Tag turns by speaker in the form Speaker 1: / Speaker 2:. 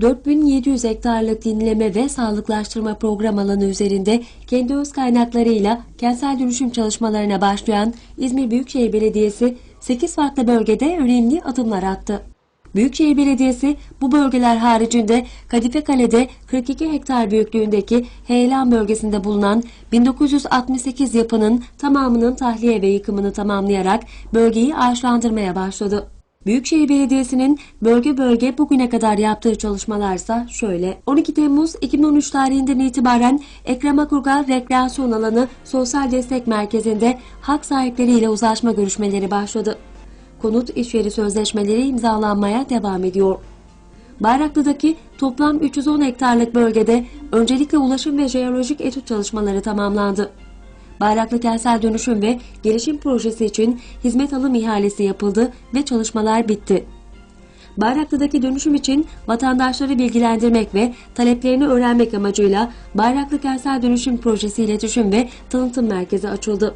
Speaker 1: 4700 hektarlık dinleme ve sağlıklaştırma program alanı üzerinde kendi öz kaynaklarıyla kentsel dönüşüm çalışmalarına başlayan İzmir Büyükşehir Belediyesi 8 farklı bölgede önemli adımlar attı. Büyükşehir Belediyesi bu bölgeler haricinde Kadife Kale'de 42 hektar büyüklüğündeki heyelan bölgesinde bulunan 1968 yapının tamamının tahliye ve yıkımını tamamlayarak bölgeyi ağaçlandırmaya başladı. Büyükşehir Belediyesi'nin bölge bölge bugüne kadar yaptığı çalışmalarsa şöyle. 12 Temmuz 2013 tarihinden itibaren Ekrem Akurgal Rekreasyon Alanı Sosyal Destek Merkezi'nde hak sahipleriyle uzlaşma görüşmeleri başladı. Konut işveri sözleşmeleri imzalanmaya devam ediyor. Bayraklı'daki toplam 310 hektarlık bölgede öncelikle ulaşım ve jeolojik etüt çalışmaları tamamlandı. Bayraklı Kentsel Dönüşüm ve Gelişim Projesi için hizmet alım ihalesi yapıldı ve çalışmalar bitti. Bayraklı'daki dönüşüm için vatandaşları bilgilendirmek ve taleplerini öğrenmek amacıyla Bayraklı Kentsel Dönüşüm Projesi İletişim ve Tanıtım Merkezi açıldı.